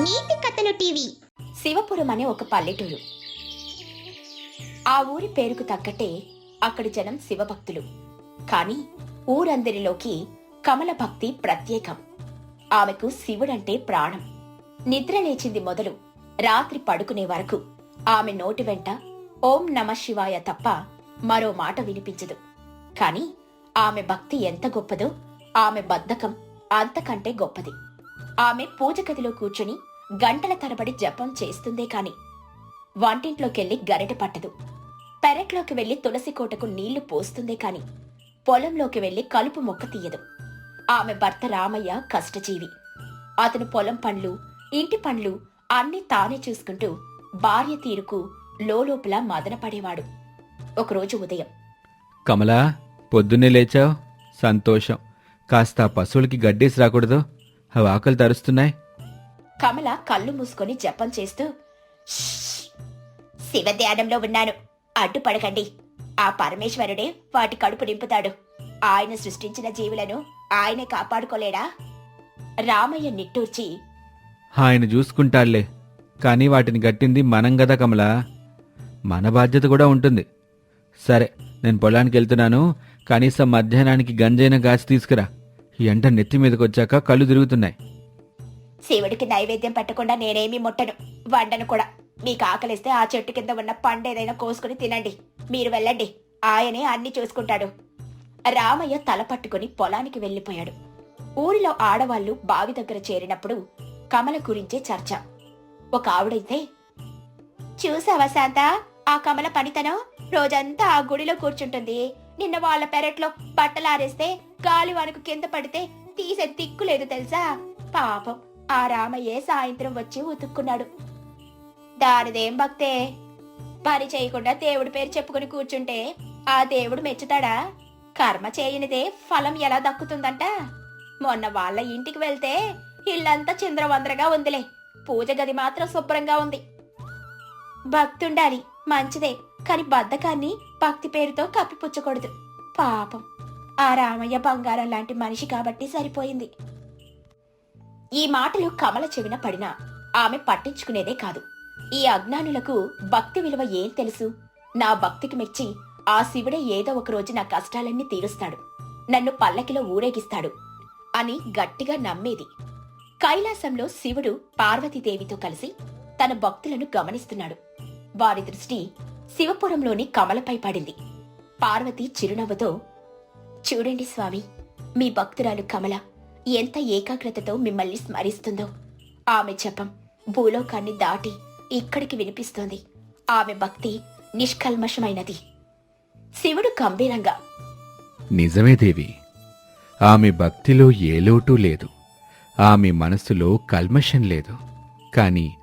నీతి కథలు టీవీ. శివపురం అనే ఒక పల్లెటూరు. ఆ ఊరి పేరుకు తగ్గట్టే అక్కడి జనం శివభక్తులు. కాని ఊరందరిలోకి కమల భక్తి ప్రత్యేకం. ఆమెకు శివుడంటే ప్రాణం. నిద్ర లేచింది మొదలు రాత్రి పడుకునే వరకు ఆమె నోటి వెంట ఓం నమ శివాయ తప్ప మరో మాట వినిపించదు. కాని ఆమె భక్తి ఎంత గొప్పదో ఆమె బద్ధకం అంతకంటే గొప్పది. ఆమె పూజ గదిలో కూర్చుని గంటల తరబడి జపం చేస్తుందే కాని వంటింట్లోకెళ్ళి గరిట పట్టదు. పెరట్లోకి వెళ్ళి తులసి కోటకు నీళ్ళు పోస్తుందే కాని పొలంలోకి వెళ్ళి కలుపు మొక్క తీయదు. ఆమె భర్త రామయ్య కష్టజీవి. అతను పొలం పండ్లు ఇంటి పండ్లు అన్నీ తానే చూసుకుంటూ భార్య తీరుకు లోలోపల మదనపడేవాడు ఒకరోజు ఉదయం. కమలా పొద్దున్నే లేచావు? సంతోషం. కాస్త పశువులకి గడ్డేసి రాకూడదు. అవి ఆకలి తరుస్తున్నాయి. కమల కళ్ళు మూసుకొని జపం చేస్తూ శివధ్యానంలో శివ ఉన్నాను. అడ్డుపడకండి. ఆ పరమేశ్వరుడే వాటి కడుపు నింపుతాడు. ఆయన సృష్టించిన జీవులను ఆయనే కాపాడుకోలేడా? రామయ్య నిట్టూర్చి ఆయన చూసుకుంటాళ్ళే కానీ వాటిని గట్టింది మనం కదా కమల. మన బాధ్యత కూడా ఉంటుంది. సరే నేను పొలానికి వెళ్తున్నాను. కనీసం మధ్యాహ్నానికి గంజైన గాచి తీసుకురా. ఈ ఎంట నెత్తి మీదకి వచ్చాక కళ్ళు తిరుగుతున్నాయి. శివుడికి నైవేద్యం పెట్టకుండా నేనేమీ ముట్టను. వండను కూడా. మీకు ఆకలిస్తే ఆ చెట్టు కింద ఉన్న పండు ఏదైనా కోసుకుని తినండి. మీరు వెళ్ళండి. ఆయనే అన్ని చూసుకుంటాడు. రామయ్య తల పట్టుకుని పొలానికి వెళ్ళిపోయాడు. ఊరిలో ఆడవాళ్ళు బావి దగ్గర చేరినప్పుడు కమల గురించే చర్చ. ఒక ఆవిడైతే చూసావా శాంత? ఆ కమల పనితనం రోజంతా ఆ గుడిలో కూర్చుంటుంది. నిన్న వాళ్ళ పెరట్లో బట్టలారేస్తే గాలి వనకు కింద పడితే తీసే దిక్కు లేదు తెలుసా? పాపం. ఆ రామయ్యే సాయంత్రం వచ్చి ఉతుక్కున్నాడు. దానిదేం భక్తే? పని చేయకుండా దేవుడి పేరు చెప్పుకుని కూర్చుంటే ఆ దేవుడు మెచ్చుతాడా? కర్మ చేయనిదే ఫలం ఎలా దక్కుతుందంట? మొన్న వాళ్ళ ఇంటికి వెళ్తే ఇల్లంతా చింద్రవందరగా ఉందిలే. పూజ గది మాత్రం శుభ్రంగా ఉంది. భక్తుండాలి మంచిదే కాని బద్ధకాన్ని భక్తి పేరుతో కప్పిపుచ్చకూడదు. పాపం. ఆ రామయ్య బంగారం లాంటి మనిషి కాబట్టి సరిపోయింది. ఈ మాటలు కమల చెవిన పడినా ఆమె పట్టించుకునేదే కాదు. ఈ అజ్ఞానులకు భక్తి విలువ ఏం తెలుసు? నా భక్తికి మెచ్చి ఆ శివుడే ఏదో ఒక రోజు నా కష్టాలన్నీ తీరుస్తాడు. నన్ను పల్లకిలో ఊరేగిస్తాడు అని గట్టిగా నమ్మేది. కైలాసంలో శివుడు పార్వతీదేవితో కలిసి తన భక్తులను గమనిస్తున్నాడు. వారి దృష్టి శివపురంలోని కమలపై పడింది. పార్వతి చిరునవ్వుతో చూడండి స్వామి మీ భక్తురాలు కమల ఎంత ఏకాగ్రతతో మిమ్మల్ని స్మరిస్తుందో. ఆమె జపం భూలోకాన్ని దాటి ఇక్కడికి వినిపిస్తోంది. ఆమె భక్తి నిష్కల్మషమైనది. శివుడు గంభీరంగా నిజమే దేవి. ఆమె భక్తిలో ఏ లోటు లేదు. ఆమె మనసులో కల్మషం లేదు. కాని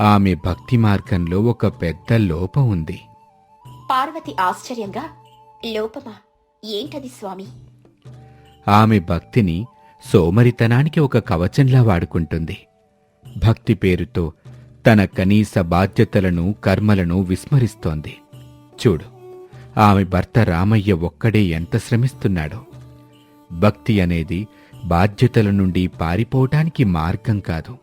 ఆమె భక్తి మార్గంలో ఒక పెద్ద లోపం ఉంది. పార్వతి ఆశ్చర్యంగా లోపమా? ఏంటది స్వామి? ఆమె భక్తిని సోమరితనానికి ఒక కవచంలా వాడుకుంటుంది. భక్తి పేరుతో తన కనీస బాధ్యతలను కర్మలను విస్మరిస్తోంది. చూడు ఆమె భర్త రామయ్య ఒక్కడే ఎంత శ్రమిస్తున్నాడో. భక్తి అనేది బాధ్యతల నుండి పారిపోవటానికి మార్గం కాదు.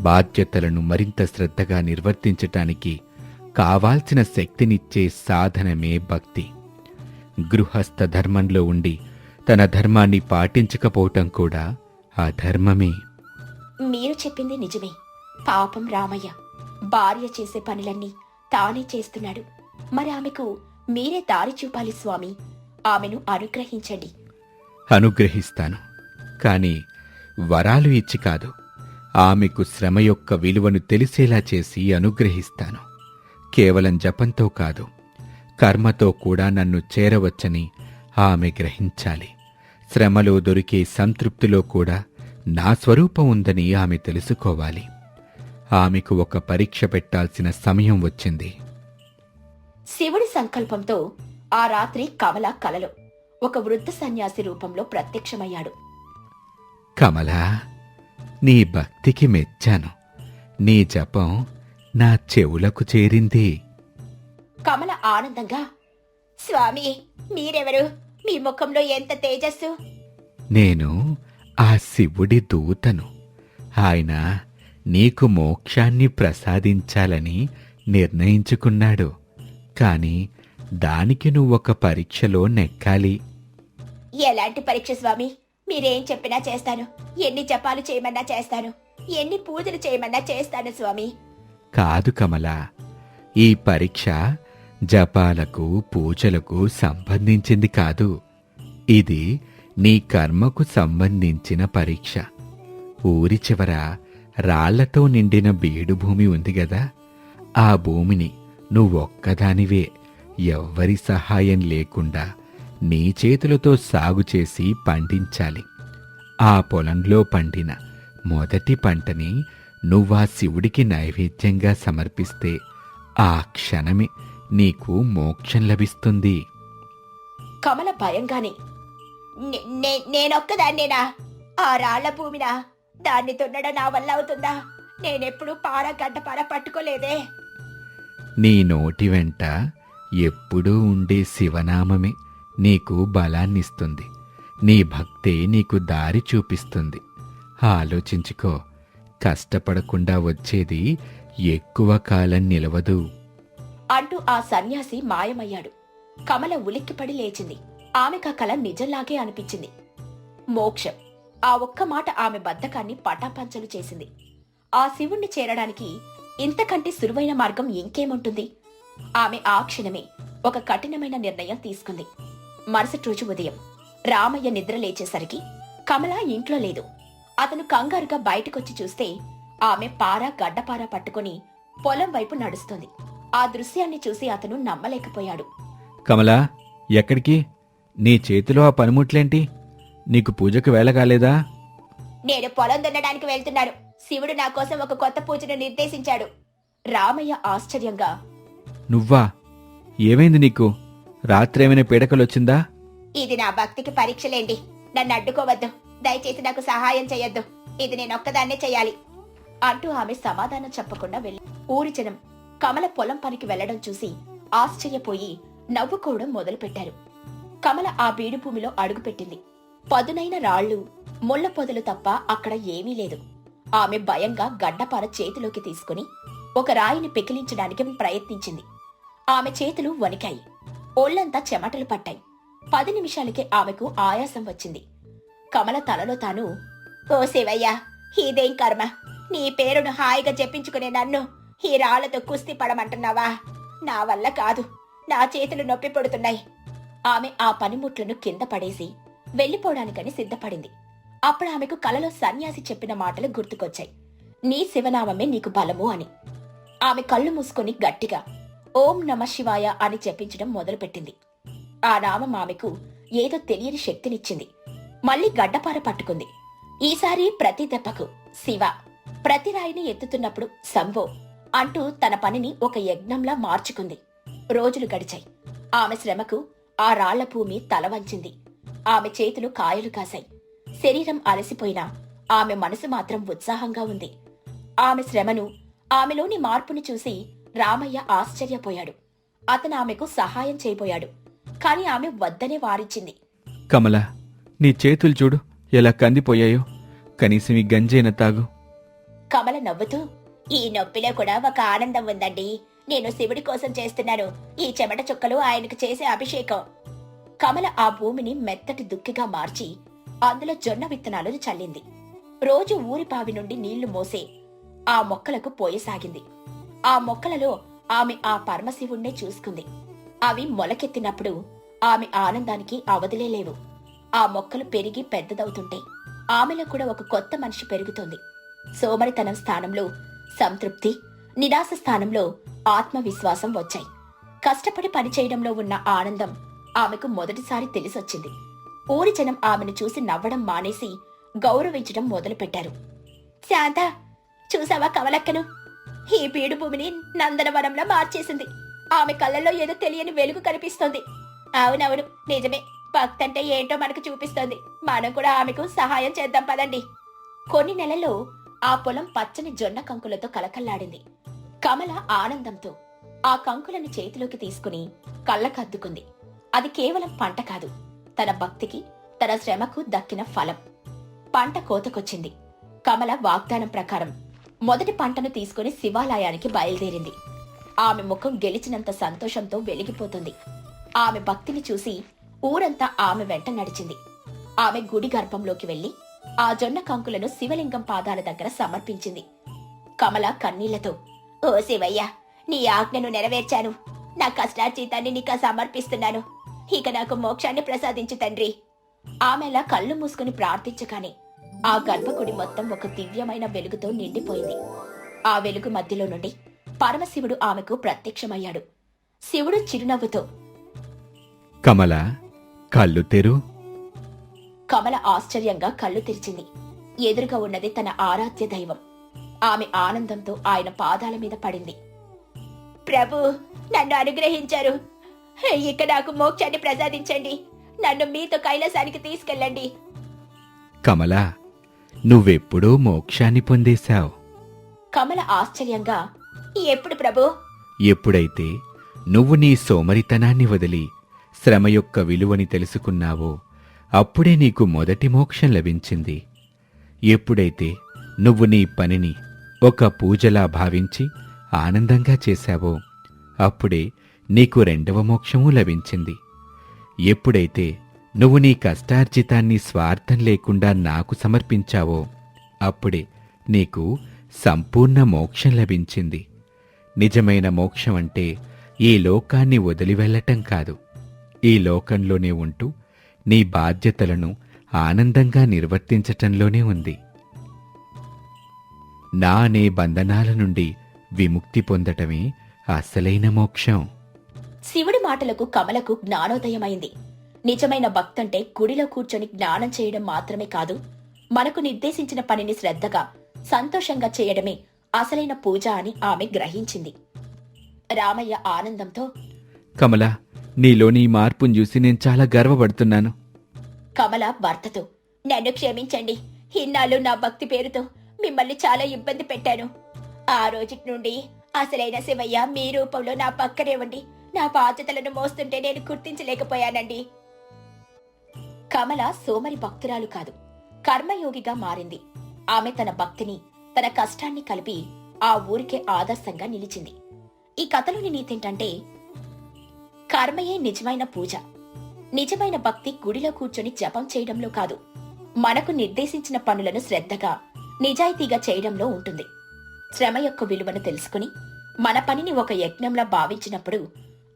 బాధ్యతలను మరింత శ్రద్ధగా నిర్వర్తించటానికి కావాల్సిన శక్తినిచ్చే సాధనమే భక్తి. గృహస్థ ధర్మంలో ఉండి తన ధర్మాన్ని పాటించకపోవటం కూడా ఆ ధర్మమే. మీరు చెప్పింది నిజమే. పాపం రామయ్య భార్య చేసే పనులన్నీ తానే చేస్తున్నాడు. మరి ఆమెకు మీరే దారి చూపాలి స్వామి. ఆమెను అనుగ్రహించండి. అనుగ్రహిస్తాను. కాని వరాలు ఇచ్చి కాదు ఆమెకు శ్రమ యొక్క విలువను తెలిసేలా చేసి అనుగ్రహిస్తాను. కేవలం జపంతో కాదు కర్మతో కూడా నన్ను చేరవచ్చని ఆమె గ్రహించాలి. శ్రమలో దొరికే సంతృప్తిలో కూడా నా స్వరూపం ఉందని ఆమె తెలుసుకోవాలి. ఆమెకు ఒక పరీక్ష పెట్టాల్సిన సమయం వచ్చింది. శివుడి సంకల్పంతో ఆ రాత్రి కమల కలలో. ఒక వృద్ధ సన్యాసి రూపంలో ప్రత్యక్షమయ్యాడు. కమలా నీ భక్తికి మెచ్చాను. నీ జపం నా చెవులకు చేరింది. కమల ఆనందంగా స్వామి మీరెవరు? మీ ముఖంలో ఎంత తేజస్సు? నేను ఆ శివుడి దూతను. ఆయన నీకు మోక్షాన్ని ప్రసాదించాలని నిర్ణయించుకున్నాడు. కాని దానికి నువ్వొక పరీక్షలో నెక్కాలి. ఎలాంటి పరీక్ష స్వామి? మీరేం చెప్పినా చేస్తాను. ఎన్ని జపాలు చేయమన్నా చేస్తాను. ఎన్ని పూజలు చేయమన్నా చేస్తాను స్వామి. కాదు కమల ఈ పరీక్ష జపాలకు పూజలకు సంబంధించింది కాదు. ఇది నీ కర్మకు సంబంధించిన పరీక్ష. ఊరి చివర రాళ్ళతో నిండిన బీడు భూమి ఉంది గదా. ఆ భూమిని నువ్వొక్కదానివే. ఎవ్వరి సహాయం లేకుండా నీ చేతులతో సాగు చేసి పండించాలి. ఆ పొలంలో పండిన మొదటి పంటని నువ్వా శివుడికి నైవేద్యంగా సమర్పిస్తే ఆ క్షణమే నీకు మోక్షం లభిస్తుంది. కమల భయంగానే "నే- నే- నేనొక్కదాన్నేనా? ఆ రాళ్ళ భూమినా? దాన్ని దున్నడం నా వల్ల అవుతుందా? నేనెప్పుడు పార గడ్డ పార పట్టుకోలేదే. నీ నోటి వెంట ఎప్పుడూ ఉండే శివనామమే నీకు బలాన్నిస్తుంది. నీ భక్తే నీకు దారి చూపిస్తుంది. ఆలోచించుకో కష్టపడకుండా వచ్చేది ఎక్కువ కాలం నిలవదు. అంటూ ఆ సన్యాసి మాయమయ్యాడు. కమల ఉలిక్కిపడి లేచింది. ఆమెకు ఆ కల నిజంలాగే అనిపించింది. మోక్షం. ఆ ఒక్క మాట ఆమె బద్ధకాన్ని పటాపంచలు చేసింది. ఆ శివుణ్ణి చేరడానికి ఇంతకంటే సులువైన మార్గం ఇంకేముంటుంది? ఆమె ఆ క్షణమే ఒక కఠినమైన నిర్ణయం తీసుకుంది. మరుసటి రోజు ఉదయం రామయ్య నిద్ర లేచేసరికి కమల ఇంట్లో లేదు. అతను కంగారుగా బయటకొచ్చి చూస్తే ఆమె పార గడ్డపార పట్టుకుని పొలం వైపు నడుస్తుంది. ఆ దృశ్యాన్ని చూసి అతను నమ్మలేకపోయాడు. కమలా ఎక్కడికి? నీ చేతిలో ఆ పనిముట్లేంటి? నీకు పూజకు వేళ కాలేదా? నేను పొలం దున్నడానికి వెళ్తున్నాను. శివుడు నా కోసం ఒక కొత్త పూజను నిర్దేశించాడు. రామయ్య ఆశ్చర్యంగా నువ్వా? ఏమైంది నీకు? రాత్రేమైనా పీడకలొచ్చిందా? ఇది నా భక్తికి పరీక్షలేండి. నన్ను అడ్డుకోవద్దు. దయచేసి నాకు సహాయం చేయొద్దు. ఇది నేనొక్కదాన్నే చేయాలి. అంటూ ఆమె సమాధానం చెప్పకుండా వెళ్ళి ఊరి జనం కమల పొలం పనికి వెళ్ళడం చూసి ఆశ్చర్యపోయి నవ్వుకోవడం మొదలుపెట్టారు. కమల ఆ బీడు భూమిలో అడుగుపెట్టింది. పదునైన రాళ్ళు ముళ్ళ పొదలు తప్ప అక్కడ ఏమీ లేదు. ఆమె భయంగా గడ్డపార చేతిలోకి తీసుకుని ఒక రాయిని పెకిలించడానికి ప్రయత్నించింది. ఆమె చేతులు వణికాయి. ఒళ్ళంతా చెమటలు పట్టాయి. పది నిమిషాలకే ఆమెకు ఆయాసం వచ్చింది. కమల తలలో తాను ఓ శివయ్య ఇదేం కర్మ? నీ పేరును హాయిగా చెప్పించుకునే నన్ను ఈ రాళ్ళతో కుస్తీ పడమంటున్నావా? నా వల్ల కాదు. నా చేతులు నొప్పి పడుతున్నాయి. ఆమె ఆ పనిముట్లను కింద పడేసి వెళ్ళిపోవడానికని సిద్ధపడింది. అప్పుడు ఆమెకు కలలో సన్యాసి చెప్పిన మాటలు గుర్తుకొచ్చాయి. నీ శివనామమే నీకు బలము అని. ఆమె కళ్ళు మూసుకొని గట్టిగా ఓం నమ శివాయ అని చెప్పించడం మొదలుపెట్టింది. ఆ నామం ఆమెకు ఏదో తెలియని శక్తినిచ్చింది. మళ్ళీ గడ్డపార పట్టుకుంది. ఈసారి ప్రతి దెబ్బకు శివ ప్రతి రాయిని ఎత్తుతున్నప్పుడు సంవో అంటూ తన పనిని ఒక యజ్ఞంలా మార్చుకుంది. రోజులు గడిచాయి. ఆమె శ్రమకు ఆ రాళ్ళ భూమి తల వంచింది. ఆమె చేతులు కాయలు కాశాయి. శరీరం అలసిపోయినా ఆమె మనసు మాత్రం ఉత్సాహంగా ఉంది. ఆమె శ్రమను ఆమెలోని మార్పును చూసి రామయ్య ఆశ్చర్యపోయాడు. అతను ఆమెకు సహాయం చేయబోయాడు. కాని ఆమె వద్దనే వారించింది కమల నీ చేతులు చూడు ఎలా కందిపోయాయో. కనీసం ఈ గంజైన తాగు. కమల నవ్వుతూ ఈ నొప్పిలో కూడా ఒక ఆనందం ఉందండి. నేను శివుడి కోసం చేస్తున్నాను. ఈ చెమట చుక్కలు ఆయనకు చేసే అభిషేకం. కమల ఆ భూమిని మెత్తటి దుక్కిగా మార్చి అందులో జొన్న విత్తనాలను చల్లింది. రోజు ఊరి బావి నుండి నీళ్ళు మోసే ఆ మొక్కలకు పోయసాగింది ఆ మొక్కలలో ఆమె ఆ పరమశివుణ్ణే చూసుకుంది. అవి మొలకెత్తినప్పుడు ఆమె ఆనందానికి అవధులే లేవు. ఆ మొక్కలు పెరిగి పెద్దదవుతుంటే ఆమెలో కూడా ఒక కొత్త మనిషి పెరుగుతుంది. సోమరితనం స్థానంలో సంతృప్తి నిరాశ స్థానంలో ఆత్మవిశ్వాసం వచ్చాయి. కష్టపడి పనిచేయడంలో ఉన్న ఆనందం ఆమెకు మొదటిసారి తెలిసొచ్చింది. ఊరి జనం ఆమెను చూసి నవ్వడం మానేసి గౌరవించడం మొదలుపెట్టారు. శాంత చూసావా కమలక్కను? ఈ పీడుభూమిని భూమిని నందనవనంలో మార్చేసింది. ఆమె కళ్ళల్లో ఏదో తెలియని వెలుగు కనిపిస్తోంది. అవునవును నిజమే. భక్తంటే ఏంటో మనకు చూపిస్తోంది. మనం కూడా ఆమెకు సహాయం చేద్దాం పదండి. కొన్ని నెలల్లో ఆ పొలం పచ్చని జొన్న కంకులతో కలకల్లాడింది. కమల ఆనందంతో ఆ కంకులను చేతిలోకి తీసుకుని కళ్ళకద్దుకుంది. అది కేవలం పంట కాదు తన భక్తికి తన శ్రమకు దక్కిన ఫలం. పంట కోతకొచ్చింది. కమల వాగ్దానం ప్రకారం మొదటి పంటను తీసుకుని శివాలయానికి బయలుదేరింది. ఆమె ముఖం గెలిచినంత సంతోషంతో వెలిగిపోతుంది. ఆమె భక్తిని చూసి ఊరంతా ఆమె వెంట నడిచింది. ఆమె గుడి గర్భంలోకి వెళ్ళి ఆ జొన్న కంకులను శివలింగం పాదాల దగ్గర సమర్పించింది. కమల కన్నీళ్ళతో ఓ శివయ్య నీ ఆజ్ఞను నెరవేర్చాను. నా కష్టార్జితాన్ని నీకు సమర్పిస్తున్నాను. ఇక నాకు మోక్షాన్ని ప్రసాదించు తండ్రి. ఆమెలా కళ్ళు మూసుకుని ప్రార్థించగానే ఆ గర్భగుడి మొత్తం ఒక దివ్యమైన వెలుగుతో నిండిపోయింది. ఆ వెలుగు మధ్యలో నుండి పరమశివుడు ఆమెకు ప్రత్యక్షమయ్యాడు. శివుడు చిరునవ్వుతో కమల కళ్ళు తెరు. కమల ఆశ్చర్యంగా కళ్ళు తెరిచింది. ఎదురుగా ఉన్నది తన ఆరాధ్య దైవం. ఆమె ఆనందంతో ఆయన పాదాల మీద పడింది. ప్రభు నన్ను అనుగ్రహించారు. ఇక నాకు మోక్షాన్ని ప్రసాదించండి. నన్ను మీతో కైలాసానికి తీసుకెళ్ళండి. కమల నువ్వెప్పుడూ మోక్షాన్ని పొందేశావు. కమల ఆశ్చర్యంగా ఎప్పుడు ప్రభు? ఎప్పుడైతే నువ్వు నీ సోమరితనాన్ని వదిలి శ్రమ యొక్క విలువని తెలుసుకున్నావో అప్పుడే నీకు మొదటి మోక్షం లభించింది. ఎప్పుడైతే నువ్వు నీ పనిని ఒక పూజలా భావించి ఆనందంగా చేశావో అప్పుడే నీకు రెండవ మోక్షము లభించింది. ఎప్పుడైతే నువ్వు నీ కష్టార్జితాన్ని స్వార్థం లేకుండా నాకు సమర్పించావో అప్పుడే నీకు సంపూర్ణ మోక్షం లభించింది. నిజమైన మోక్షం అంటే ఈ లోకాన్ని వదిలి వెళ్ళటం కాదు. ఈ లోకంలోనే ఉంటూ నీ బాధ్యతలను ఆనందంగా నిర్వర్తించటంలోనే ఉంది. నా అనే బంధనాల నుండి విముక్తి పొందటమే అసలైన మోక్షం. శివుడి మాటలకు కమలకు జ్ఞానోదయమైంది. నిజమైన భక్తంటే గుడిలో కూర్చొని జ్ఞానం చేయడం మాత్రమే కాదు మనకు నిర్దేశించిన పనిని శ్రద్ధగా సంతోషంగా చేయడమే అసలైన పూజ అని ఆమె గ్రహించింది. రామయ్య ఆనందంతో కమల నీలోని ఈ మార్పును చూసి నేను చాలా గర్వపడుతున్నాను. కమల భర్తతో నన్ను క్షమించండి. ఇన్నాళ్ళు నా భక్తి పేరుతో మిమ్మల్ని చాలా ఇబ్బంది పెట్టాను. ఆ రోజుటి నుండి అసలైన శివయ్య మీ రూపంలో నా పక్కనే ఉండి నా బాధ్యతలను మోస్తుంటే నేను గుర్తించలేకపోయానండి. కమల సోమరి భక్తురాలు కాదు కర్మయోగిగా మారింది. ఆమె తన భక్తిని తన కష్టాన్ని కలిపి ఆ ఊరికే ఆదర్శంగా నిలిచింది. ఈ కథలోని నీతేంటంటే కర్మయే నిజమైన పూజ. నిజమైన భక్తి గుడిలో కూర్చొని జపం చేయడంలో కాదు. మనకు నిర్దేశించిన పనులను శ్రద్ధగా నిజాయితీగా చేయడంలో ఉంటుంది. శ్రమ యొక్క విలువను తెలుసుకుని మన పనిని ఒక యజ్ఞంలా భావించినప్పుడు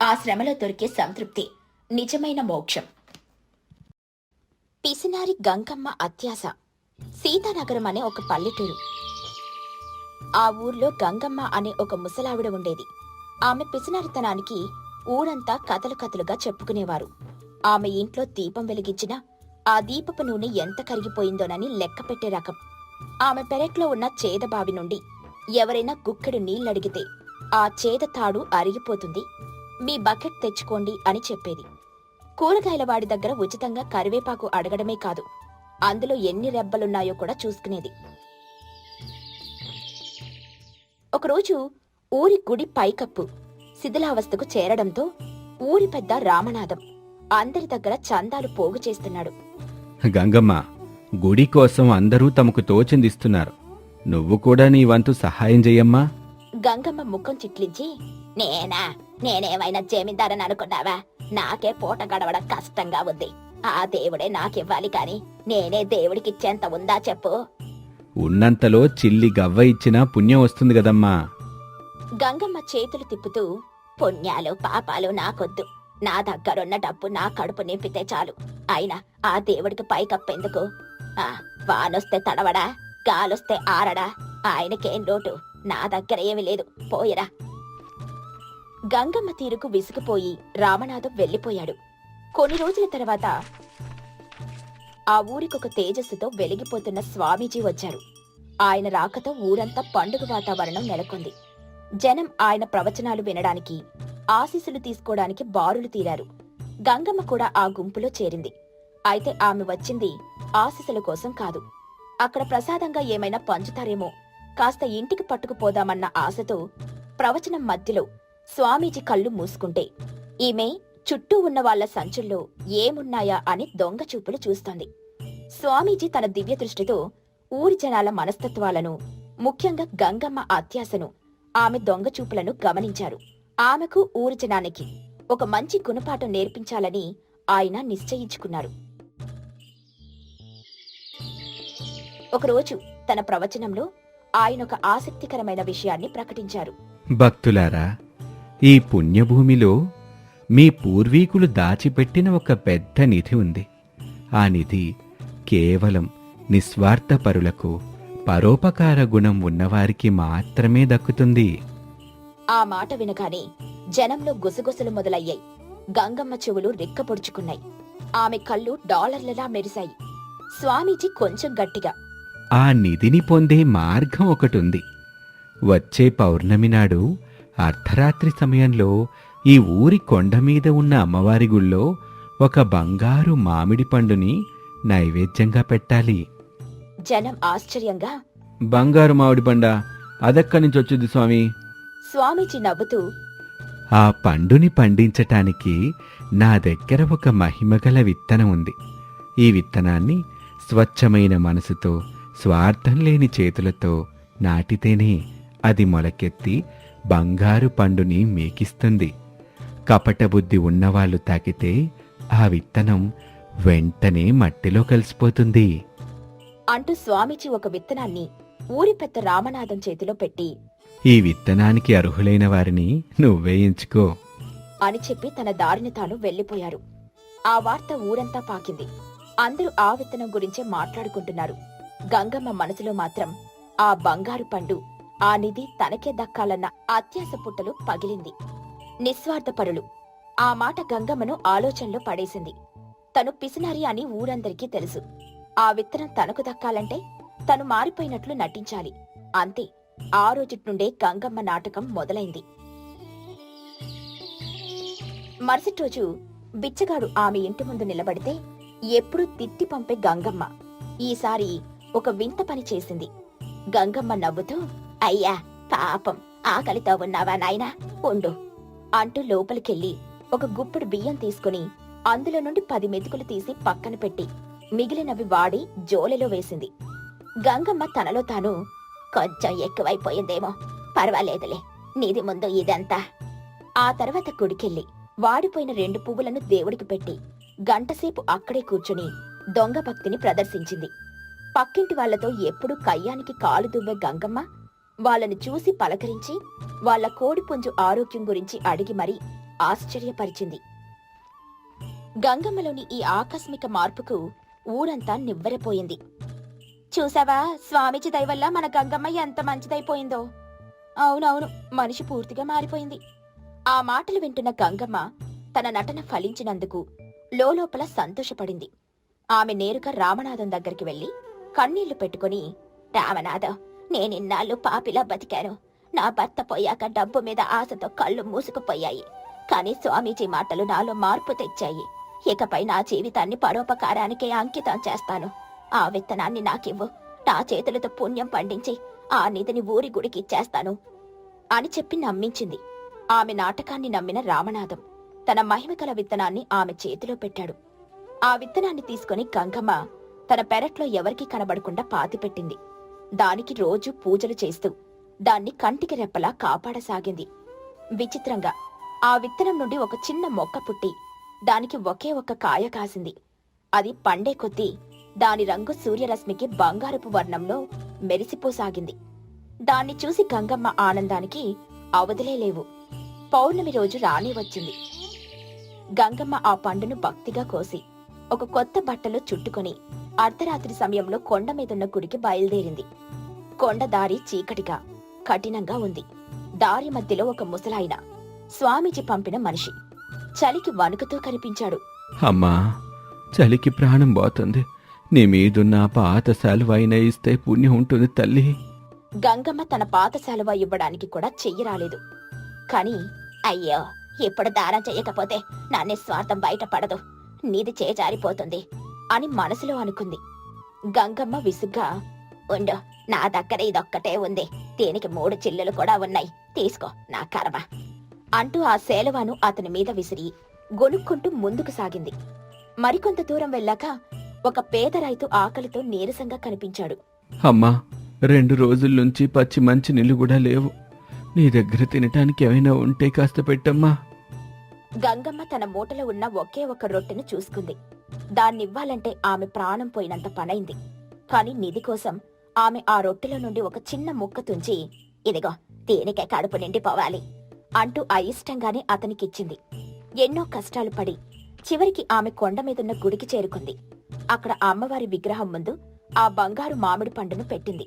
ఆ శ్రమలో దొరికే సంతృప్తి నిజమైన మోక్షం. పిసినారి గంగమ్మ అత్యాస సీతానగరం అనే ఒక పల్లెటూరు. ఆ ఊర్లో గంగమ్మ అనే ఒక ముసలావిడ ఉండేది. ఆమె పిసినారితనానికి ఊరంతా కథలు కథలుగా చెప్పుకునేవారు. ఆమె ఇంట్లో దీపం వెలిగించినా ఆ దీపపు నూనె ఎంత కరిగిపోయిందోనని లెక్క పెట్టే రకం. ఆమె పెరట్లో ఉన్న చేదబావి నుండి ఎవరైనా గుక్కెడు నీళ్ళడిగితే ఆ చేద తాడు అరిగిపోతుంది. మీ బకెట్ తెచ్చుకోండి అని చెప్పేది. కూరగాయల వాడి దగ్గర ఉచితంగా కరివేపాకు అడగడమే కాదు అందులో ఎన్ని రెబ్బలున్నాయో కూడా చూసుకునేది. ఒకరోజు ఊరి గుడి పైకప్పు. శిథిలావస్థకు చేరడంతో ఊరి పెద్ద రామనాథం అందరి దగ్గర చందాలు పోగు చేస్తున్నాడు. గంగమ్మ గుడి కోసం అందరూ తమకు తోచిందిస్తున్నారు. నువ్వు కూడా నీ వంతు సహాయం చెయ్యమ్మా. గంగమ్మ ముఖం చిట్లించి నేనా? నేనేమైనా జమీందారని అనుకున్నావా? నాకే పూట గడవడం కష్టంగా ఉంది. ఆ దేవుడే నాకివ్వాలి కాని నేనే దేవుడికిచ్చేంత ఉందా చెప్పు? ఉన్నంతలో చిల్లి గవ్వ ఇచ్చినా పుణ్యం వస్తుంది కదమ్మా. గంగమ్మ చేతులు తిప్పుతూ పుణ్యాలు పాపాలు నాకొద్దు. నా దగ్గరున్న డబ్బు నా కడుపు నింపితే చాలు. అయినా ఆ దేవుడికి పైకప్పెందుకు? ఆ వానొస్తే తడవడా? గాలొస్తే ఆరడా? ఆయనకేం లోటు? నా దగ్గర ఏమీ లేదు. పోయరా. గంగమ్మ తీరుకు విసిగిపోయి రామనాథం వెళ్ళిపోయాడు. కొన్ని రోజుల తర్వాత ఆ ఊరికొక తేజస్సుతో వెలిగిపోతున్న స్వామీజీ వచ్చారు. ఆయన రాకతో ఊరంతా పండుగ వాతావరణం నెలకొంది. జనం ఆయన ప్రవచనాలు వినడానికి ఆశీస్సులు తీసుకోవడానికి బారులు తీరారు. గంగమ్మ కూడా ఆ గుంపులో చేరింది. అయితే ఆమె వచ్చింది ఆశీస్సుల కోసం కాదు. అక్కడ ప్రసాదంగా ఏమైనా పంచుతారేమో కాస్త ఇంటికి పట్టుకుపోదామన్న ఆశతో ప్రవచనం మధ్యలో స్వామీజీ కళ్ళు మూసుకుంటే ఈమె చుట్టూ ఉన్న వాళ్ళ సంచుల్లో ఏమున్నాయా అని దొంగ చూపులు చూస్తోంది. స్వామీజీ తన దివ్య దృష్టితో ఊరి జనాల మనస్తత్వాలను ముఖ్యంగా గంగమ్మ అత్యాసను ఆమె దొంగ చూపులను గమనించారు. ఆమెకు ఊరి జనానికి ఒక మంచి గుణపాఠం నేర్పించాలని ఆయన నిశ్చయించుకున్నారు. ఒకరోజు తన ప్రవచనంలో ఆయన ఒక ఆసక్తికరమైన విషయాన్ని ప్రకటించారు. భక్తులారా ఈ పుణ్యభూమిలో మీ పూర్వీకులు దాచిపెట్టిన ఒక పెద్ద నిధి ఉంది. ఆ నిధి కేవలం నిస్వార్థపరులకు పరోపకార గుణం ఉన్నవారికి మాత్రమే దక్కుతుంది. ఆ మాట వినగానే జనంలో గుసగుసలు మొదలయ్యాయి. గంగమ్మ చెవులు రెక్కపొడుచుకున్నాయి. ఆమె కళ్ళు డాలర్లలా మెరిశాయి. స్వామీజీ కొంచెం గట్టిగా ఆ నిధిని పొందే మార్గం ఒకటుంది. వచ్చే పౌర్ణమి నాడు అర్ధరాత్రి సమయంలో ఈ ఊరి కొండ మీద ఉన్న అమ్మవారి గుళ్ళో ఒక బంగారు మామిడి పండుని నైవేద్యంగా పెట్టాలి. జనం ఆశ్చర్యంగా బంగారు మామిడి పండ అదెక్కడి నుంచి వచ్చింది స్వామి. స్వామీజీ నవ్వుతూ ఆ పండుని పండించటానికి నా దగ్గర ఒక మహిమగల విత్తనం ఉంది. ఈ విత్తనాన్ని స్వచ్ఛమైన మనసుతో స్వార్థం లేని చేతులతో నాటితేనే అది మొలకెత్తి బంగారు పండుని మీకిస్తుంది. కపట బుద్ధి ఉన్నవాళ్ళు తాకితే ఆ విత్తనం వెంటనే మట్టిలో కలిసిపోతుంది. అంటూ స్వామీజీ ఒక విత్తనాన్ని ఊరి పెద్ద రామనాథం చేతిలో పెట్టి ఈ విత్తనానికి అర్హులైన వారిని నువ్వే ఎంచుకో. అని చెప్పి తన దారిని తాను వెళ్ళిపోయారు ఆ వార్త ఊరంతా పాకింది. అందరూ ఆ విత్తనం గురించే మాట్లాడుకుంటున్నారు. గంగమ్మ మనసులో మాత్రం ఆ బంగారు పండు ఆ నిధి తనకే దక్కాలన్న అత్యాస పుట్టలు పగిలింది. నిస్వార్థపరులు. ఆ మాట గంగమ్మను ఆలోచనలో పడేసింది. తను పిసినారి అని ఊరందరికీ తెలుసు. ఆ విత్తనం తనకు దక్కాలంటే తను మారిపోయినట్లు నటించాలి. అంతే. ఆ రోజు నుండే గంగమ్మ నాటకం మొదలైంది. మరుసటి రోజు బిచ్చగాడు ఆమె ఇంటి ముందు నిలబడితే ఎప్పుడూ తిట్టి పంపే గంగమ్మ. ఈసారి ఒక వింత పని చేసింది. గంగమ్మ నవ్వుతూ అయ్యా పాపం. ఆకలితో ఉన్నావా నాయనా? ఉండు. అంటూ లోపలికెళ్ళి ఒక గుప్పెడు బియ్యం తీసుకుని అందులో నుండి పది మెతుకులు తీసి పక్కన పెట్టి మిగిలినవి వాడి జోలెలో వేసింది. గంగమ్మ తనలో తాను కొంచెం ఎక్కువైపోయిందేమో. పర్వాలేదులే నీది ముందు ఇదంతా. ఆ తర్వాత గుడికెళ్ళి వాడిపోయిన రెండు పువ్వులను దేవుడికి పెట్టి గంటసేపు అక్కడే కూర్చుని దొంగ భక్తిని ప్రదర్శించింది. పక్కింటి వాళ్ళతో ఎప్పుడూ కయ్యానికి కాలు దువ్వే గంగమ్మ వాళ్ళని చూసి పలకరించి వాళ్ళ కోడిపుంజు ఆరోగ్యం గురించి అడిగి మరీ ఆశ్చర్యపరిచింది. గంగమ్మలోని ఈ ఆకస్మిక మార్పుకు ఊరంతా నివ్వెరపోయింది. చూసావా? స్వామిజీ దయవల్ల మన గంగమ్మ ఎంత మంచిదైపోయిందో. అవునవును మనిషి పూర్తిగా మారిపోయింది. ఆ మాటలు వింటున్న గంగమ్మ తన నటన ఫలించినందుకు లోలోపల సంతోషపడింది. ఆమె నేరుగా రామనాథం దగ్గరికి వెళ్ళి కన్నీళ్ళు పెట్టుకుని రామనాథం నేనిన్నాళ్ళు పాపిలా బతికాను. నా భర్త పోయాక డబ్బు మీద ఆశతో కళ్ళు మూసుకుపోయాయి. కానీ స్వామీజీ మాటలు నాలో మార్పు తెచ్చాయి. ఇకపై నా జీవితాన్ని పరోపకారానికే అంకితం చేస్తాను. ఆ విత్తనాన్ని నాకివ్వు. నా చేతులతో పుణ్యం పండించి ఆ నిధిని ఊరి గుడికి ఇచ్చేస్తాను అని చెప్పి నమ్మించింది. ఆమె నాటకాన్ని నమ్మిన రామనాథం తన మహిమకల విత్తనాన్ని ఆమె చేతిలో పెట్టాడు. ఆ విత్తనాన్ని తీసుకుని గంగమ్మ తన పెరట్లో ఎవరికీ కనబడకుండా పాతిపెట్టింది దానికి రోజు పూజలు చేస్తూ దాన్ని కంటికి రెప్పలా కాపాడసాగింది. విచిత్రంగా ఆ విత్తనం నుండి ఒక చిన్న మొక్క పుట్టి దానికి ఒకే ఒక్క కాయ కాసింది. అది పండే కొద్దీ దాని రంగు సూర్యరశ్మికి బంగారపు వర్ణంలో మెరిసిపోసాగింది. దాన్ని చూసి గంగమ్మ ఆనందానికి అవధులే లేవు. పౌర్ణమి రోజు రానే వచ్చింది. గంగమ్మ ఆ పండును భక్తిగా కోసి ఒక కొత్త బట్టలో చుట్టుకొని అర్ధరాత్రి సమయంలో కొండ మీదున్న గుడికి బయలుదేరింది. కొండ దారి చీకటిగా కఠినంగా ఉంది. దారి మధ్యలో ఒక ముసలాయన స్వామీజీ పంపిన మనిషి. చలికి వణుకుతూ కనిపించాడు. అమ్మా చలికి ప్రాణం పోతుంది. నీ మీదున్న పాత సెలవైన ఇస్తే పుణ్యం ఉంటుంది తల్లి. గంగమ్మ తన పాత సెలవ ఇవ్వడానికి కూడా చెయ్యి రాలేదు. కాని అయ్యో ఇప్పుడు దానం చెయ్యకపోతే నా నిస్వార్థం బయటపడదు. నీది చేజారిపోతుంది అని మనసులో అనుకుంది. గంగమ్మ విసుగ్గా ఉండు నా దగ్గర ఇదొక్కటే ఉంది. దీనికి మూడు చిల్లులు కూడా ఉన్నాయి. తీసుకో నా కర్మ. అంటూ ఆ సేలవాను అతని మీద విసిరి గొనుక్కుంటూ ముందుకు సాగింది. మరికొంత దూరం వెళ్ళాక ఒక పేద రైతు ఆకలితో నీరసంగా కనిపించాడు. అమ్మా రెండు రోజుల నుంచి పచ్చి మంచి నీళ్ళు కూడా లేవు. నీ దగ్గర తినటానికి ఏమైనా ఉంటే కాస్త పెట్టమ్మా. గంగమ్మ తన మూటలో ఉన్న ఒకే ఒక రొట్టెను చూసుకుంది. దాన్నివ్వాలంటే ఆమె ప్రాణం పోయినంత పనైంది. కాని నిధి కోసం ఆమె ఆ రొట్టెలో నుండి ఒక చిన్న ముక్క తుంచి ఇదిగో తేనెకే కడుపు నిండిపోవాలి. అంటూ అయిష్టంగానే అతనికిచ్చింది. ఎన్నో కష్టాలు పడి చివరికి ఆమె కొండ మీదున్న గుడికి చేరుకుంది. అక్కడ అమ్మవారి విగ్రహం ముందు ఆ బంగారు మామిడి పండును పెట్టింది.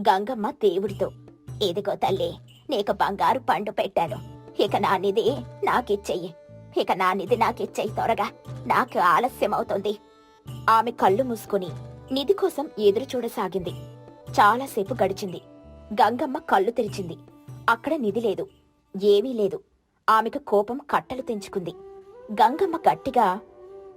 గంగమ్మ దేవుడితో ఇదిగో తల్లి నీకు బంగారు పండు పెట్టాను. ఇక నా నిధి నాకిచ్చెయ్యి ఇక నా నిధి నాకిచ్చెయ్యి త్వరగా. నాకు ఆలస్యం అవుతుంది ఆమె కళ్ళు మూసుకుని నిధి కోసం ఎదురు చూడసాగింది. చాలాసేపు గడిచింది. గంగమ్మ కళ్ళు తెరిచింది. అక్కడ నిధి లేదు. ఏమీ లేదు. ఆమెకు కోపం కట్టలు తెంచుకుంది. గంగమ్మ గట్టిగా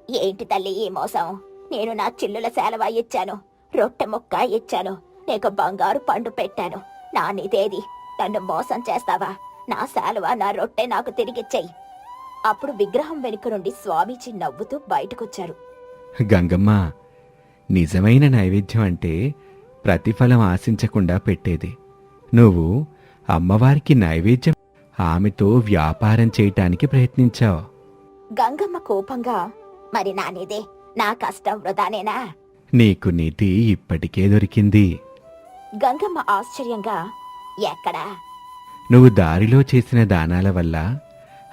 ఏంటి తల్లి ఈ మోసం? నేను నా చిల్లుల సేలవా ఇచ్చాను. రొట్టె ముక్క ఇచ్చాను. నీకు బంగారు పండు పెట్టాను. నా నిధేది. నన్ను మోసం చేస్తావా? నా శాలువా నా రొట్టె నాకు తిరిగిచ్చేయి. అప్పుడు విగ్రహం వెనుక నుండి స్వామీజీ నవ్వుతూ బయటకొచ్చారు. గంగమ్మ నిజమైన నైవేద్యం అంటే ప్రతిఫలం ఆశించకుండా పెట్టేది. నువ్వు అమ్మవారికి నైవేద్యం ఆమెతో వ్యాపారం చేయటానికి ప్రయత్నించావు. గంగమ్మ కోపంగా మరి నా నిదే నా కష్టం వృధానేనా? నీకు నిధి ఇప్పటికే దొరికింది. గంగమ్మ ఆశ్చర్యంగా ఎక్కడా? నువ్వు దారిలో చేసిన దానాల వల్ల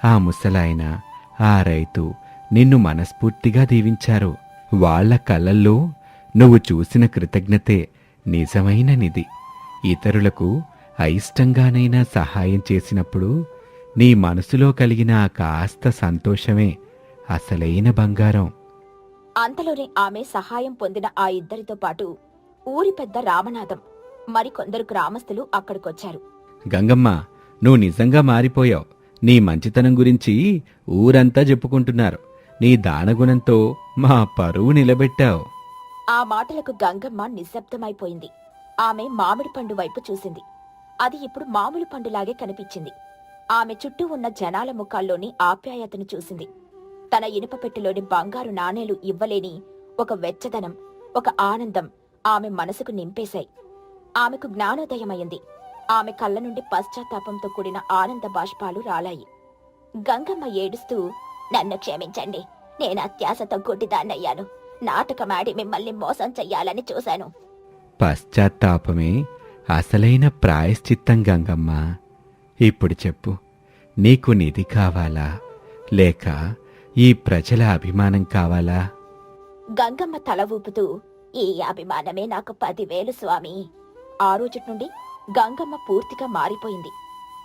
ఆ ముసలాయన ఆ రైతు నిన్ను మనస్ఫూర్తిగా దీవించారు. వాళ్ళ కళ్ళల్లో నువ్వు చూసిన కృతజ్ఞతే నిజమైన నిధి. ఇతరులకు అయిష్టంగానైనా సహాయం చేసినప్పుడు నీ మనసులో కలిగిన ఆ కాస్త సంతోషమే అసలైన బంగారం. అంతలోనే ఆమె సహాయం పొందిన ఆ ఇద్దరితో పాటు ఊరి పెద్ద రామనాథం మరికొందరు గ్రామస్తులు అక్కడికొచ్చారు. గంగమ్మ నువ్వు నిజంగా మారిపోయావు. నీ మంచితనం గురించి ఊరంతా చెప్పుకుంటున్నారు. నీ దానగుణంతో మా పరువు నిలబెట్టావు. ఆ మాటలకు గంగమ్మ నిశ్శబ్దమైపోయింది. ఆమె మామిడి పండు వైపు చూసింది. అది ఇప్పుడు మామూలు పండులాగే కనిపించింది. ఆమె చుట్టూ ఉన్న జనాల ముఖాల్లోని ఆప్యాయతను చూసింది. తన ఇనుప పెట్టెలోని బంగారు నాణేలు ఇవ్వలేని ఒక వెచ్చదనం ఒక ఆనందం ఆమె మనసుకు నింపేశాయి. ఆమెకు జ్ఞానోదయమైంది. ఆమె కళ్ళ నుండి పశ్చాత్తాపంతో కూడిన ఆనంద బాష్పాలు రాలాయి. గంగమ్మ ఏడుస్తూ నన్ను క్షమించండి. నేను అత్యాశతో గుడ్డిదాన్నయ్యాను. నాటకమాడి మిమ్మల్ని మోసం చెయ్యాలని చూశాను. పశ్చాత్తాపమే అసలైన ప్రాయశ్చిత్తం గంగమ్మ. ఇప్పుడు చెప్పు నీకు నిధి కావాలా? లేక ఈ ప్రజల అభిమానం కావాలా? గంగమ్మ తల ఊపుతూ ఈ అభిమానమే నాకు పదివేలు స్వామి. ఆ రోజు నుండి గంగమ్మ పూర్తిగా మారిపోయింది.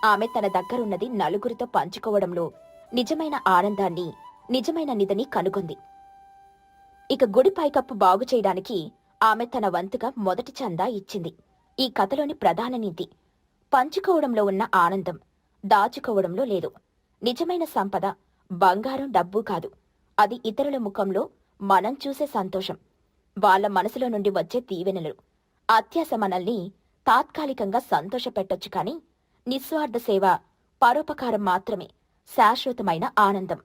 ఆమె తన దగ్గరున్నది నలుగురితో పంచుకోవడంలో నిజమైన ఆనందాన్ని నిజమైన నిధిని కనుగొంది. ఇక గుడి పైకప్పు బాగు చేయడానికి ఆమె తన వంతుగా మొదటి చందా ఇచ్చింది. ఈ కథలోని ప్రధాన నీతి. పంచుకోవడంలో ఉన్న ఆనందం దాచుకోవడంలో లేదు. నిజమైన సంపద బంగారం డబ్బు కాదు. అది ఇతరుల ముఖంలో మనం చూసే సంతోషం. వాళ్ళ మనసులో నుండి వచ్చే తీవెనలు అత్యాశ మనల్ని తాత్కాలికంగా సంతోషపెట్టొచ్చు కాని నిస్వార్థ సేవ పరోపకారం మాత్రమే శాశ్వతమైన ఆనందం.